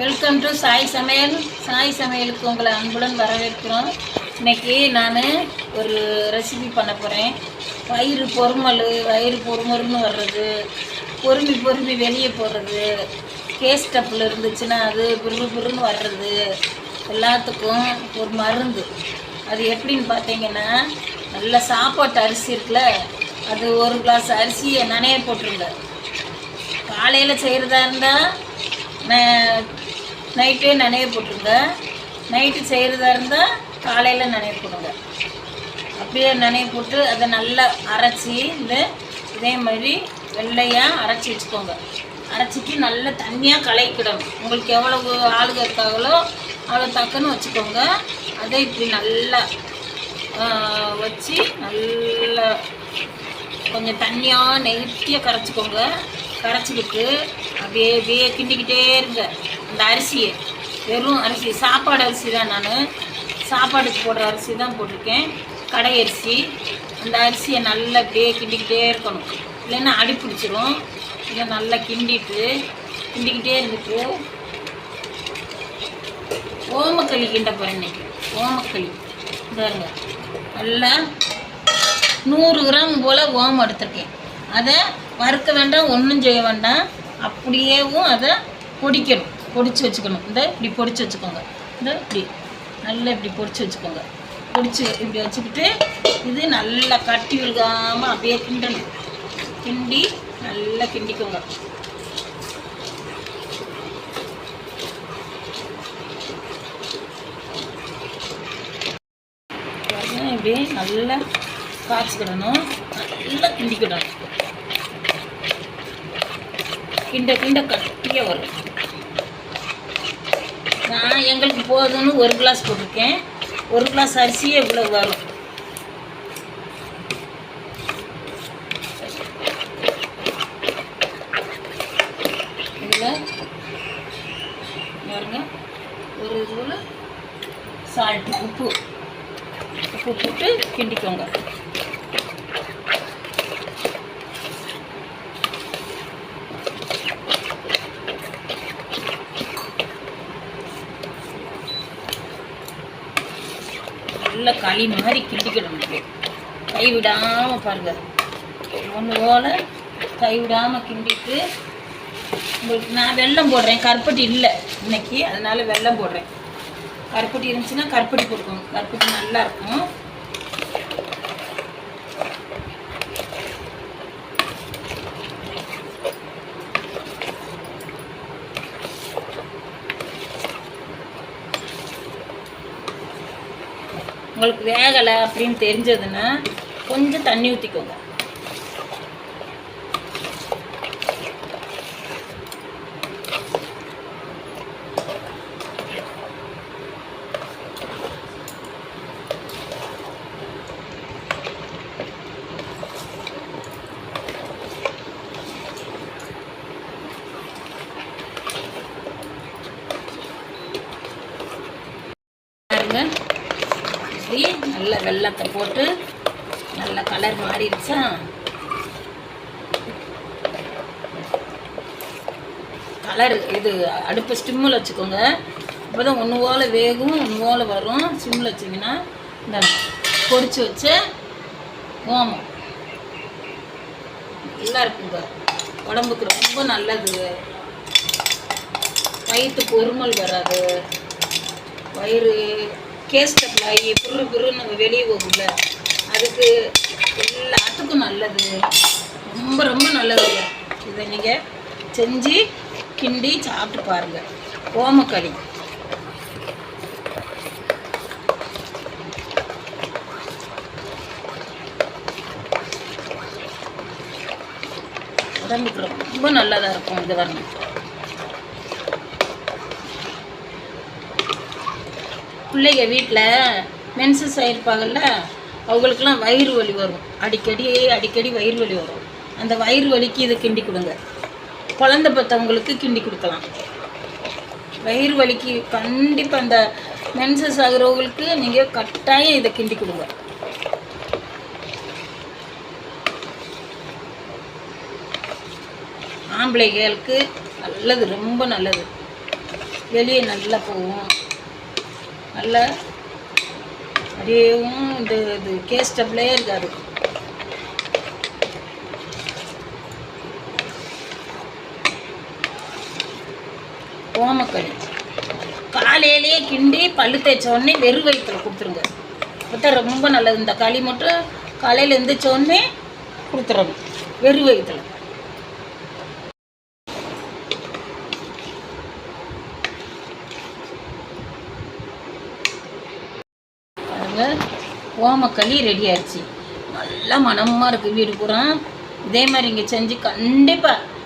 Welcome to Sai சமையல் சாய் சமையலுக்கு உங்களை அன்புடன் வரவேற்கிறோம். இன்னைக்கு நான் ஒரு ரெசிபி பண்ண போகிறேன் வயிறு பொறுமல் வயிறு பொறுமருன்னு வர்றது பொறுமி பொறுமி வெளியே போடுறது கேஸ் டப்பில் இருந்துச்சுன்னா அது பிரு பிருன்னு வர்றது எல்லாத்துக்கும் ஒரு மருந்து. அது எப்படின்னு பார்த்தீங்கன்னா நல்ல சாப்பாட்டு அரிசி இருக்குல்ல அது ஒரு கிளாஸ் அரிசியை நனைய போட்டுருங்க. காலையில் செய்கிறதா இருந்தால் நைட்டே நனைய போட்டுருங்க. நைட்டு செய்கிறதா இருந்தால் காலையில் நனைய போடுங்க. அப்படியே நனைய போட்டு அதை நல்லா அரைச்சி இந்த இதே மாதிரி வெள்ளையாக அரைச்சி வச்சுக்கோங்க. அரைச்சிட்டு நல்லா தண்ணியாக கலக்கிடணும். உங்களுக்கு எவ்வளவு ஆளுங்க இருக்காங்களோ அவ்வளோ தக்கன்னு வச்சுக்கோங்க. அதை இப்படி நல்லா வச்சு நல்லா கொஞ்சம் தண்ணியாக நெருத்தியாக கரைச்சிக்கோங்க. கரைச்சிக்கிட்டு அப்படியே அப்படியே கிண்டிக்கிட்டே இருங்க. அந்த அரிசியை வெறும் அரிசி சாப்பாடு அரிசி தான் நான். சாப்பாடுக்கு போடுற அரிசி தான் போட்டிருக்கேன். கடை அரிசி. அந்த அரிசியை நல்லா அப்படியே கிண்டிக்கிட்டே இருக்கணும். இல்லைன்னா அடி பிடிச்சிரும். இதை நல்லா கிண்டிட்டு கிண்டிக்கிட்டே இருந்துட்டு ஓமக்களி கிண்ட போகிறேன் இன்னைக்கு. ஓமக்களி. பாருங்க நல்லா நூறு கிராம் போல் ஓமம் எடுத்திருக்கேன். அதை வறுக்க வேண்டாம் ஒன்றும் செய்ய வேண்டாம். அப்படியேவும் அதை பொடிக்கணும். பொடிச்சு வச்சுக்கணும். இந்த இப்படி பொடிச்சு வச்சுக்கோங்க. இந்த இப்படி. நல்லா இப்படி பொடிச்சு வச்சுக்கோங்க. பொடிச்சு இப்படி வச்சுக்கிட்டு இது நல்லா கட்டி விழுகாமல் அப்படியே கிண்டணும். கிண்டி நல்லா கிண்டிக்கோங்க. இப்படியே இப்படி நல்லா காய்ச்சிக்கிடணும். நல்லா கிண்டிக்கிடணும். கிண்ட கிண்ட கட்டியாக வரும். நான் எங்களுக்கு போதும்னு ஒரு கிளாஸ் போட்டிருக்கேன். ஒரு கிளாஸ் அரிசியே இவ்வளோ வரும்? இதில் பாருங்க. ஒரு இதுல சால்ட்டு உப்பு. உப்பு போட்டு கிண்டிக்கோங்க. நல்லா களி மாதிரி கிண்டிக்கணும் இப்படி கைவிடாமல் பாருங்க. ஒன்று போல் கைவிடாமல் கிண்டிட்டு உங்களுக்கு நான் வெல்லம் போடுறேன். கருப்பட்டி இல்லை இன்னைக்கு. அதனால வெல்லம் போடுறேன். கருப்பட்டி இருந்துச்சுன்னா கருப்பட்டி போட்டுக்கோங்க. கருப்பட்டி நல்லா உங்களுக்கு வேகலை அப்படின்னு தெரிஞ்சதுன்னா கொஞ்சம் தண்ணி ஊற்றிக்கோங்க பாருங்க இப்படி நல்ல வெள்ளத்தை போட்டு நல்ல கலர் மாறிடுச்சா? கலர் இது அடுப்பு ஸ்டிம்மில் வச்சுக்கோங்க. அப்போ தான் ஒன்று போல் வேகும் ஒன்று போல் வரும். ஸ்டிம்மில் வச்சிங்கன்னா இந்த பொறிச்சு வச்ச ஓமம். நல்லா இருக்குங்க உடம்புக்கு ரொம்ப நல்லது. வயிற்று பொறுமல் வராது. வயிறு கேஸ்டபிள் ஆகி குரு குருன்னு நம்ம வெளியே போகும்ல அதுக்கு எல்லாத்துக்கும் நல்லது. ரொம்ப ரொம்ப நல்லது இதை நீங்கள் செஞ்சு கிண்டி சாப்பிட்டு பாருங்கள் ஓமக்களி உடம்புக்கு ரொம்ப நல்லதாக இருக்கும் இது வரணும் பிள்ளைங்க வீட்டில் மென்சஸ் ஆகிருப்பாங்கல்ல அவங்களுக்கெல்லாம் வயிறு வலி வரும். அடிக்கடி அடிக்கடி வயிறு வலி வரும். அந்த வயிறு வலிக்கு இதை கிண்டி கொடுங்க. குழந்தை பெற்றவங்களுக்கு கிண்டி கொடுக்கலாம். வயிறு வலிக்கு கண்டிப்பாக அந்த மென்சஸ் ஆகிறவங்களுக்கு நீங்கள் கட்டாயம் இதை கிண்டி கொடுங்க. ஆம்பளைகளுக்கு நல்லது ரொம்ப நல்லது. வெளியே நல்லா போகும். நல்லா அப்படியேவும் இது இது கேஸ்டபிளே இருக்காது. ஓமக்களி காலையிலேயே கிண்டி பல்லு தேய்ச்ச உடனே வெறும் வயிற்றுல கொடுத்துருங்க. பார்த்தா ரொம்ப நல்லது. இந்த களி மட்டும் காலையில் எழுந்திரிச்ச உடனே கொடுத்துடணும் வெறும் வயிற்றுல பாருங்க ஓமக்களி ரெடி ஆயிடுச்சு நல்லா மனமாக இருக்குது வீடு பூரா. இதே மாதிரி இங்கே செஞ்சு கண்டிப்பாக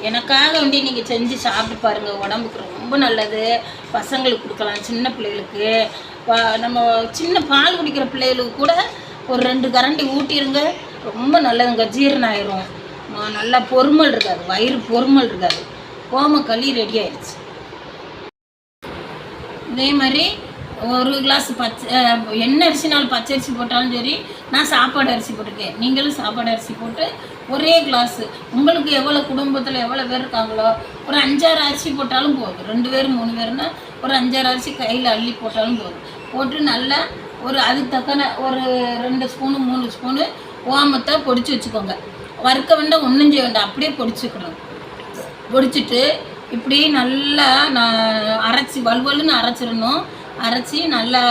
எனக்காக வேண்டி நீங்கள் செஞ்சு சாப்பிட்டு பாருங்கள் உடம்புக்கு ரொம்ப நல்லது. பசங்களுக்கு கொடுக்கலாம் சின்ன பிள்ளைகளுக்கு. பா- நம்ம சின்ன பால் குடிக்கிற பிள்ளைகளுக்கு கூட ஒரு ரெண்டு கரண்டி ஊட்டிடுங்க ரொம்ப நல்லதுங்க. ஜீரணம் ஆயிரும். நல்லா பொறுமல் இருக்காது. வயிறு பொறுமல் இருக்காது. ஓமக்களி ரெடி ஆயிடுச்சு இதே மாதிரி ஒரு கிளாஸ் பச்சை எண்ணெய் அரிசி அரிசினாலும் பச்சை அரிசி போட்டாலும் சரி நான் சாப்பாடு அரிசி போட்டிருக்கேன். நீங்களும் சாப்பாடு அரிசி போட்டு ஒரே கிளாஸு உங்களுக்கு எவ்வளோ குடும்பத்தில் எவ்வளோ பேர் இருக்காங்களோ ஒரு அஞ்சாறு அரிசி போட்டாலும் போதும். ரெண்டு பேர் மூணு பேர்னா ஒரு அஞ்சாறு அரிசி கையில் அள்ளி போட்டாலும் போதும். போட்டு நல்லா ஒரு அதுக்கு தக்கன ஒரு ரெண்டு ஸ்பூனு மூணு ஸ்பூனு ஓமத்தை பொடிச்சு வச்சுக்கோங்க. வறுக்க வேண்டாம் ஒன்றும் செய்ய வேண்டாம். அப்படியே பொடிச்சுக்கணும் பொடிச்சிட்டு இப்படி நல்லா நான் அரைச்சி வலுவலுன்னு அரைச்சிடணும். அரைச்சி நல்லா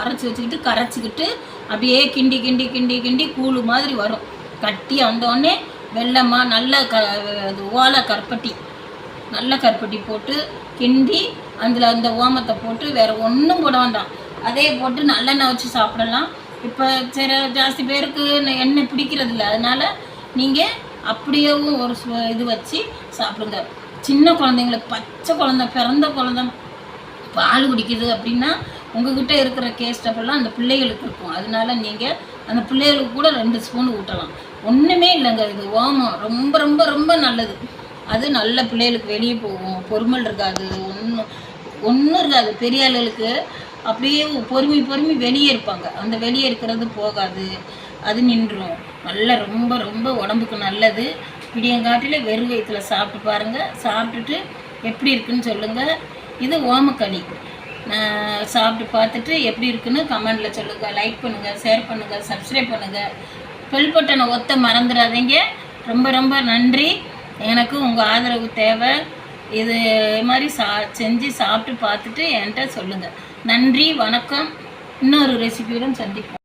அரைச்சி வச்சுக்கிட்டு கரைச்சிக்கிட்டு அப்படியே கிண்டி கிண்டி கிண்டி கிண்டி கூழு மாதிரி வரும். கட்டி வந்தோடனே வெள்ளமாக நல்ல க அது ஓலை கருப்பட்டி நல்ல கருப்பட்டி போட்டு கிண்டி அதில் அந்த ஓமத்தை போட்டு வேறு ஒன்றும் போட வேண்டாம். அதே போட்டு நல்லெண்ணெய் வச்சு சாப்பிடலாம். இப்போ சில ஜாஸ்தி பேருக்கு எண்ணெய் பிடிக்கிறது இல்லை அதனால் நீங்கள் அப்படியேவும் ஒரு சு- இது வச்சு சாப்பிடுங்க. சின்ன குழந்தைங்களுக்கு பச்சை குழந்த பிறந்த குழந்தை பால் குடிக்குது அப்படின்னா உங்ககிட்ட இருக்கிற கேஸ்டப்பெல்லாம் அந்த பிள்ளைகளுக்கு இருக்கும். அதனால நீங்கள் அந்த பிள்ளைகளுக்கு கூட ரெண்டு ஸ்பூன் ஊட்டலாம். ஒன்றுமே இல்லைங்க. இது ஓமம். ரொம்ப ரொம்ப ரொம்ப நல்லது. அது நல்ல பிள்ளைகளுக்கு வெளியே போகும். பொறுமல் இருக்காது. ஒன்றும் ஒன்றும் இருக்காது. பெரிய ஆளுகளுக்கு அப்படியே பொறுமை பொறுமை வெளியே இருப்பாங்க. அந்த வெளியே இருக்கிறது போகாது. அது நின்றுடும் நல்ல ரொம்ப ரொம்ப உடம்புக்கு நல்லது. விடியங்காட்டில் வெறும் வயிற்றுல சாப்பிட்டு பாருங்கள் சாப்பிட்டுட்டு எப்படி இருக்குன்னு சொல்லுங்கள் இது ஓமக்களி சாப்பிட்டு பார்த்துட்டு எப்படி இருக்குன்னு கமெண்டில் சொல்லுங்கள் லைக் பண்ணுங்கள் ஷேர் பண்ணுங்கள் சப்ஸ்கிரைப் பண்ணுங்கள் பெல் பட்டனை ஒத்த மறந்துடாதீங்க. ரொம்ப ரொம்ப நன்றி. எனக்கு உங்கள் ஆதரவு தேவை. இது மாதிரி சா செஞ்சு சாப்பிட்டு பார்த்துட்டு என்கிட்ட சொல்லுங்கள் நன்றி வணக்கம். இன்னொரு ரெசிபியுடன் சந்திப்போம்.